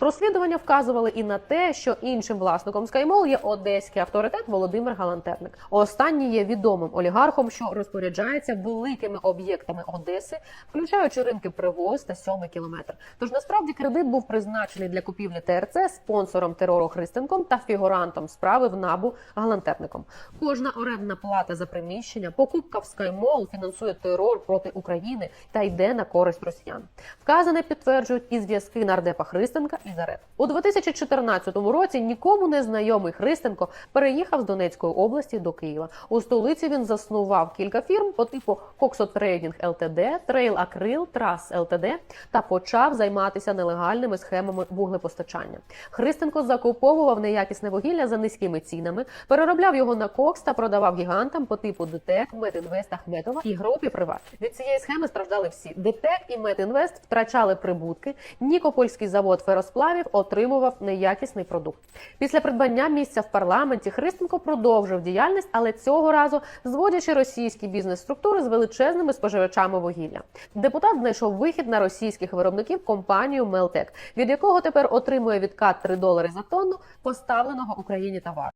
Розслідування вказували і на те, що іншим власником SkyMall є одеський авторитет Володимир Галантерник. Останній є відомим олігархом, що розпоряджається великими об'єктами Одеси, включаючи ринки Привоз та сьомий кілометр. Тож насправді кредит був призначений для купівлі ТРЦ спонсором терору Христенком та фігурантом справи в набу Галантерником. Кожна орендна плата за приміщення, покупка в SkyMall фінансує терор проти України та йде на користь росіян. Вказане підтверджують і зв'язки нардепа Христенка і У 2014 році нікому не знайомий Христенко переїхав з Донецької області до Києва. У столиці він заснував кілька фірм по типу Коксотрейдінг ЛТД, Трейл Акрил, Трас ЛТД та почав займатися нелегальними схемами вуглепостачання. Христенко закуповував неякісне вугілля за низькими цінами, переробляв його на кокс та продавав гігантам по типу ДТЕК, Медінвест Ахметова і групі Приват. Від цієї схеми страждали всі. ДТЕК і Медінвест втрачали прибутки. Нікопольський завод феросплавів отримував неякісний продукт. Після придбання місця в парламенті Христенко продовжив діяльність, але цього разу зводячи російські бізнес-структури з величезними споживачами вугілля. Депутат знайшов вихід на російських виробників компанію Мелтек, від якого тепер отримує відкат 3 долари за тонну поставленого Україні товару.